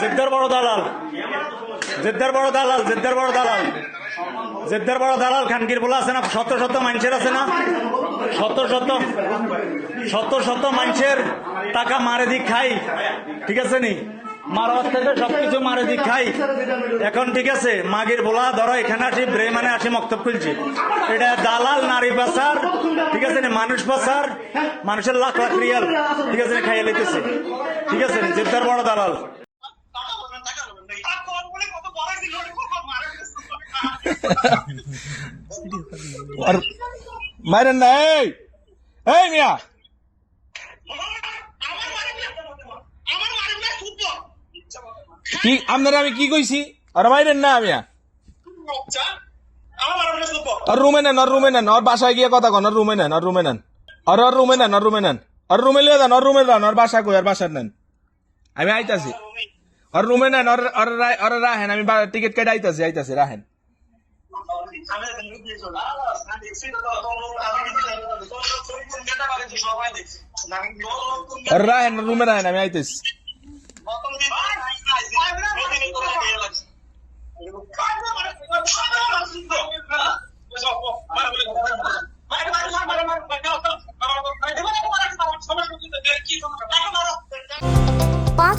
জেদ্দার বড় দালাল। জেদ্দার বড় দালাল জেদ্দার বড় দালাল। জেদ্দার বড় দালাল খানকির বলা আছে না? শত শত মানুষের আছে না? শত শত শত শত মানুষের টাকা মারে দিক খাই। ঠিক আছে নি? মারার থেকে সবকিছু মারে দিক খাই। এখন ঠিক আছে মাগির বোলা ধরো এখানে আসি ব্রে মানে আসি মক্তব খুলছি। এটা দালাল নারী পাচার ঠিক আছে নি, মানুষ পাচার মানুষের লাখ লাখ রিয়াল। ঠিক আছে নি, খাইয়ে লিতেছে ঠিক আছে নি, জেদ্দার বড় দালাল। মারেন না, এই এই মিয়া। কি, আপনারা আমি কি কইছি? আর মারেন না, মিয়া। আর রুমে নেন আর রুমে নেন ওর বাসায় গিয়ে কথা কন আর রুমে নেন আর রুমে নেন আর আর রুমে নেন আর রুমে নেন আর রুমে লিয়ে দেন আর রুমে দেন আর বাসা কই আর বাসার নেন আমি আইতাছি আর রুমে নেন আর আর আর রাহেন আমি টিকিট কেটে আইতাছি আইতাছি রাহেন আর রাহেন আর রুমে রাহেন আমি আইতাছি